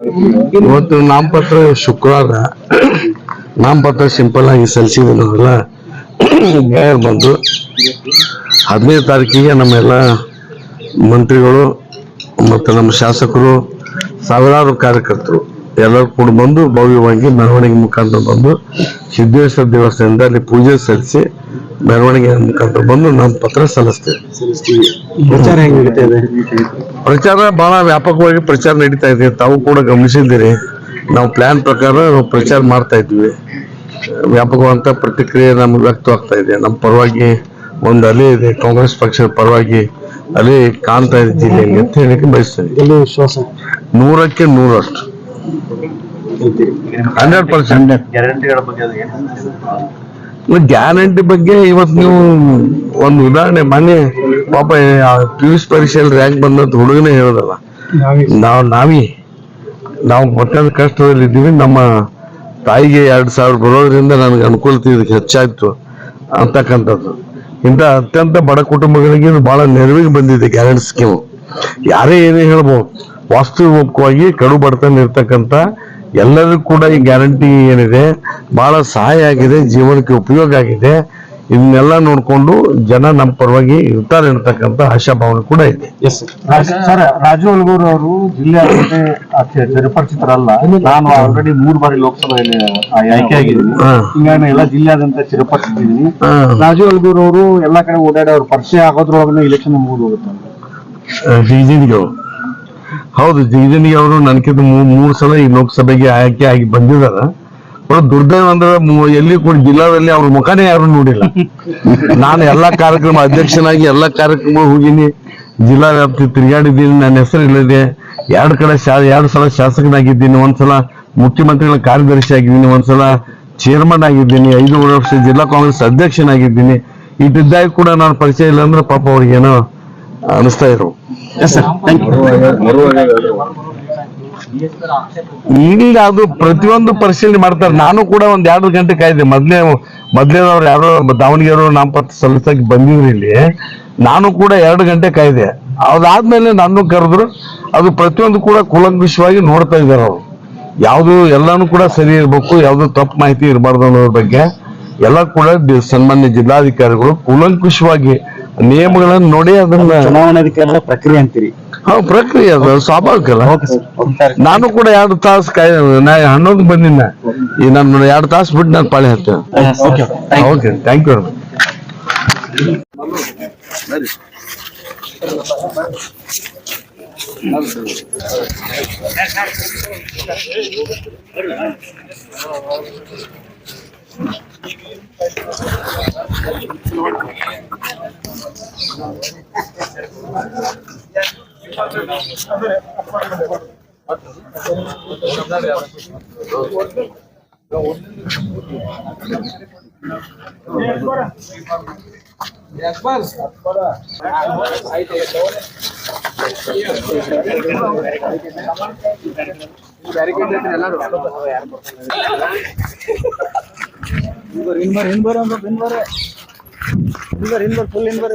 ಇವತ್ತು ನಾಮಪತ್ರ ಶುಕ್ರವಾರ. ನಾಮಪತ್ರ ಸಿಂಪಲ್ ಆಗಿ ಸಲ್ಲಿಸಿದ್ವಿ ನಾವೆಲ್ಲ ಬಂದು ಹದಿನೈದು ತಾರೀಕಿಗೆ ನಮ್ಮೆಲ್ಲ ಮಂತ್ರಿಗಳು ಮತ್ತು ನಮ್ಮ ಶಾಸಕರು ಸಾವಿರಾರು ಕಾರ್ಯಕರ್ತರು. ಎಲ್ಲರೂ ಕೂಡ ಬಂದು ಭವ್ಯವಾಗಿ ಮೆರವಣಿಗೆ ಮುಖಾಂತರ ಬಂದು ಸಿದ್ದೇಶ್ವರ ದೇವಸ್ಥಾನದಿಂದ ಅಲ್ಲಿ ಪೂಜೆ ಸಲ್ಲಿಸಿ ಮೆರವಣಿಗೆ ಮುಖಾಂತರ ಬಂದು ನಾಮಪತ್ರ ಸಲ್ಲಿಸ್ತೇವೆ. ಪ್ರಚಾರ ಹೆಂಗ್ ನಡೀತಾ ಇದೆ? ಪ್ರಚಾರ ಬಹಳ ವ್ಯಾಪಕವಾಗಿ ಪ್ರಚಾರ ನಡೀತಾ ಇದೆ. ತಾವು ಕೂಡ ಗಮನಿಸಿದ್ದೀರಿ. ನಾವು ಪ್ಲಾನ್ ಪ್ರಕಾರ ನಾವು ಪ್ರಚಾರ ಮಾಡ್ತಾ ಇದ್ವಿ. ವ್ಯಾಪಕವಾದಂತ ಪ್ರತಿಕ್ರಿಯೆ ನಮ್ಗೆ ವ್ಯಕ್ತವಾಗ್ತಾ ಇದೆ. ನಮ್ಮ ಪರವಾಗಿ ಒಂದು ಅಲೆ ಇದೆ. ಕಾಂಗ್ರೆಸ್ ಪಕ್ಷದ ಪರವಾಗಿ ಅಲೆ ಕಾಣ್ತಾ ಇದೆ ಜಿಲ್ಲೆಯಲ್ಲಿ ಅಂತ ಹೇಳಲಿಕ್ಕೆ ಬಯಸ್ತೇನೆ. ನೂರಕ್ಕೆ ನೂರಷ್ಟು. ಹಂಡ್ರೆಡ್ ಪರ್ಸೆಂಟ್ ಗ್ಯಾರಂಟಿಗಳ ಬಗ್ಗೆ ಗ್ಯಾರಂಟಿ ಬಗ್ಗೆ ಇವತ್ತು ನೀವು ಒಂದು ಉದಾಹರಣೆ ಮನೆ ಪಾಪ ಪಿ ಯು ಸಿ ಪರೀಕ್ಷೆಯಲ್ಲಿ ರ್ಯಾಂಕ್ ಬಂದಂತ ಹುಡುಗನೇ ಹೇಳೋದಲ್ಲ. ನಾವು. ನಾವಿ ನಾವು. ಮೊಟ್ಟದ ಕಷ್ಟದಲ್ಲಿ ಇದ್ದೀವಿ. ನಮ್ಮ ತಾಯಿಗೆ ಎರಡು ಸಾವಿರ ಬರೋದ್ರಿಂದ ನನಗೆ ಅನುಕೂಲತೆ ಇದಕ್ಕೆ ಹೆಚ್ಚಾಯ್ತು ಅಂತಕ್ಕಂಥದ್ದು. ಇಂಥ ಅತ್ಯಂತ ಬಡ ಕುಟುಂಬಗಳಿಗೆ ಇದು ಬಹಳ ನೆರವಿಗೆ ಬಂದಿದೆ ಗ್ಯಾರಂಟಿ ಸ್ಕೀಮ್ ಯಾರೇ ಏನೇ ಹೇಳ್ಬೋದು ವಾಸ್ತವಿಕವಾಗಿ ಕಡು ಬಡತನ ಇರ್ತಕ್ಕಂಥ ಎಲ್ಲರಿಗೂ ಕೂಡ ಈ ಗ್ಯಾರಂಟಿ ಏನಿದೆ ಬಹಳ ಸಹಾಯ ಆಗಿದೆ ಜೀವನಕ್ಕೆ ಉಪಯೋಗ ಆಗಿದೆ. ಇದನ್ನೆಲ್ಲ ನೋಡಿಕೊಂಡು ಜನ ನಮ್ಮ ಪರವಾಗಿ ಇರ್ತಾರೆ ಅಂತಕ್ಕಂಥ ಆಶಾಭಾವನೆ ಕೂಡ ಇದೆ. ಎಸ್ ಸರ್ ರಾಜು ಅಲ್ಗೂರ್ ಅವರು ಜಿಲ್ಲೆ ಚಿರಪರಿಚಿತರಲ್ಲ ನಾನು ಆಲ್ರೆಡಿ ಮೂರು ಬಾರಿ ಲೋಕಸಭೆಯಲ್ಲಿ ಆಯ್ಕೆ ಆಗಿದ್ದೀನಿ. ಹಿಂಗಾಗಿ ಎಲ್ಲ ಜಿಲ್ಲೆಯಾದಂತ ಚಿರಪರಿಚಿತಿದ್ದೀನಿ ಹಾ. ರಾಜು ಅಲ್ಗೂರ್ ಅವರು ಎಲ್ಲಾ ಕಡೆ ಓಡಾಡಿ ಅವ್ರ ಪರಿಚಯ ಆಗೋದ್ರೊಳಗನೆ ಇಲೆಕ್ಷನ್ ಮುಗಿದು ಹೋಗುತ್ತೆ ಹೌದು ಜಿಗಜಿಣಿಗೆ ಅವರು ನನಗಿಂತ ಮೂರು ಸಲ ಈ ಲೋಕಸಭೆಗೆ ಆಯ್ಕೆ ಆಗಿ ಬಂದಿದಾರ. ಬಟ್ ದುರ್ದೈವ ಅಂದ್ರೆ ಎಲ್ಲಿ ಕೂಡ ಜಿಲ್ಲಾದಲ್ಲಿ ಅವ್ರ ಮುಖನೇ ಯಾರು ನೋಡಿಲ್ಲ. ನಾನು ಎಲ್ಲಾ ಕಾರ್ಯಕ್ರಮ ಅಧ್ಯಕ್ಷನಾಗಿ ಎಲ್ಲಾ ಕಾರ್ಯಕ್ರಮ ಹೋಗಿನಿ. ಜಿಲ್ಲಾ ವ್ಯಾಪ್ತಿ ತಿರುಗಾಡಿದ್ದೀನಿ ನನ್ನ ಹೆಸರು ಇಲ್ಲದೆ ಎರಡು ಕಡೆ ಶಾ ಎರಡು ಸಲ ಶಾಸಕನಾಗಿದ್ದೀನಿ ಒಂದ್ಸಲ ಮುಖ್ಯಮಂತ್ರಿಗಳ ಕಾರ್ಯದರ್ಶಿ ಆಗಿದ್ದೀನಿ ಒಂದ್ಸಲ ಚೇರ್ಮನ್ ಆಗಿದ್ದೀನಿ ಐದು ವರ್ಷ ಜಿಲ್ಲಾ ಕಾಂಗ್ರೆಸ್ ಅಧ್ಯಕ್ಷನಾಗಿದ್ದೀನಿ. ಇಟ್ಟಿದ್ದಾಗ ಕೂಡ ನಾನು ಪರಿಚಯ ಇಲ್ಲ ಅಂದ್ರೆ ಪಾಪ ಅವ್ರಿಗೆ ಏನೋ ಅನಿಸ್ತಾ ಥ್ಯಾಂಕ್ ಈಗ ಅದು ಪ್ರತಿಯೊಂದು ಪರಿಶೀಲನೆ ಮಾಡ್ತಾರೆ. ನಾನು ಕೂಡ ಒಂದ್ ಎರಡು ಗಂಟೆ ಕಾಯ್ದೆ. ಮೊದ್ಲೇ ಮೊದ್ಲೇನವ್ರು ಯಾರೋ ದಾವಣಗೆರೆ ನಾಮಪತ್ರ ಸಲ್ಲಿಸಕ್ಕೆ ಬಂದಿದ್ರು ಇಲ್ಲಿ. ನಾನು ಕೂಡ ಎರಡು ಗಂಟೆ ಕಾಯ್ದೆ. ಅದಾದ್ಮೇಲೆ ನಾನು ಕರೆದ್ರು. ಅದು ಪ್ರತಿಯೊಂದು ಕೂಡ ಕುಲಂಕುಷವಾಗಿ ನೋಡ್ತಾ ಇದ್ದಾರೆ ಅವರು. ಯಾವುದು ಎಲ್ಲಾನು ಕೂಡ ಸರಿ ಇರ್ಬೇಕು. ಯಾವ್ದು ತಪ್ಪು ಮಾಹಿತಿ ಇರಬಾರ್ದು ಅನ್ನೋದ್ರ ಬಗ್ಗೆ ಎಲ್ಲ ಕೂಡ ಸನ್ಮಾನ್ಯ ಜಿಲ್ಲಾಧಿಕಾರಿಗಳು ಕೂಲಂಕುಷವಾಗಿ ನಿಯಮಗಳನ್ನು ನೋಡಿ ಅದನ್ನ ಚುನಾವಣಾಧಿಕಾರದ ಪ್ರಕ್ರಿಯೆ ಅಂತೀರಿ ಹಾ ಪ್ರಕ್ರಿಯೆ ಅದು ಸ್ವಾಭಾವಿಕ ಅಲ್ಲ ನಾನು ಕೂಡ ಎರಡು ತಾಸು ಕಾಯ್ ನಾ ಹನ್ನೊಂದು ಬಂದಿನ ಈ ನಾನು ಎರಡು ತಾಸು ಬಿಟ್ಟು ನಾನು ಪಾಳಿ ಹತ್ತೇನೆ okay thank you Thank you. একবার ಇನ್ಬರ್ ಇನ್ಬರ್ ಹಿಂಬರ್ ಇನ್ಬರ್ ಹಿಂಬರ್ ಹಿಂಬರ್ ಫುಲ್ ಇನ್ಬರ್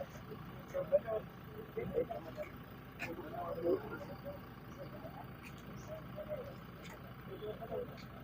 Thank you.